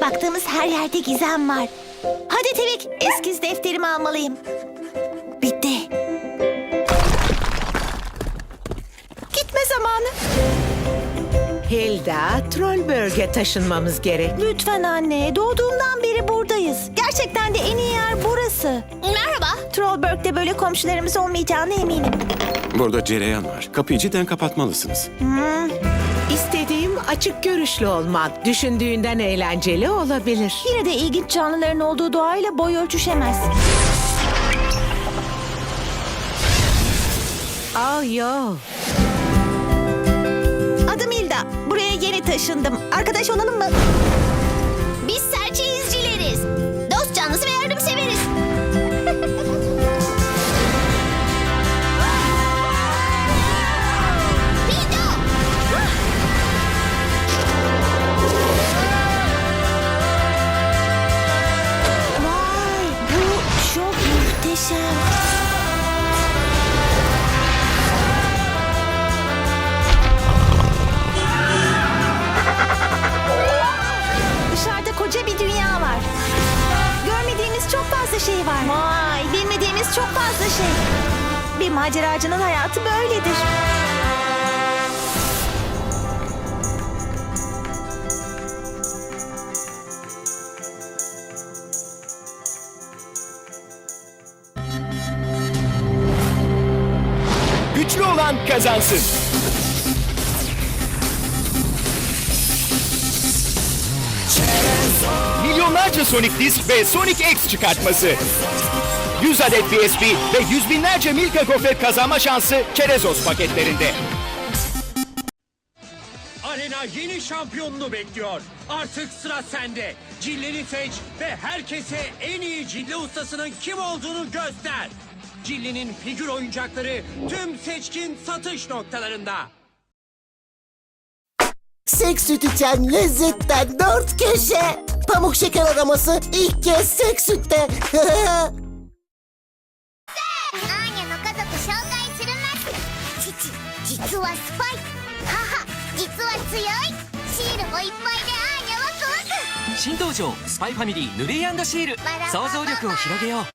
baktığımız her yerde gizem var. Hadi Tevik, eskiz defterimi almalıyım. Bitti. Gitme zamanı. Hilda, Trollberg'e taşınmamız gerek. Lütfen anne, doğduğumdan beri buradayız. Gerçekten de en iyi yer burası. Merhaba. Trollberg'de böyle komşularımız olmayacağına eminim. Burada cereyan var. Kapıyı cidden kapatmalısınız. İstediğim açık görüşlü olmak. Düşündüğünden eğlenceli olabilir. Yine de ilginç canlıların olduğu doğayla boy ölçüşemez. Oh yo. Adım Hilda. Buraya yeni taşındım. Arkadaş olalım mı? Muhteşem. Dışarıda koca bir dünya var. Görmediğimiz çok fazla şey var. Vay, bilmediğimiz çok fazla şey. Bir maceracının hayatı böyledir. Güçlü olan kazansın. Milyonlarca Sonic Disc ve Sonic X çıkartması. 100 adet PSP ve yüz binlerce Milka Gofret kazanma şansı Çerezos paketlerinde. Arena yeni şampiyonunu bekliyor. Artık sıra sende. Cilleni seç ve herkese en iyi cille ustasının kim olduğunu göster. Cillenin figür oyuncakları tüm seçkin satış noktalarında. Seks süt içen lezzetten dört köşe. Pamuk şeker aroması ilk kez seks sütte. アーニャの家族紹介するます父実はスパイ母実は強いシールもいっぱいでアーニャワクワク新登場スパイファミリーヌレイシール想像力を広げよう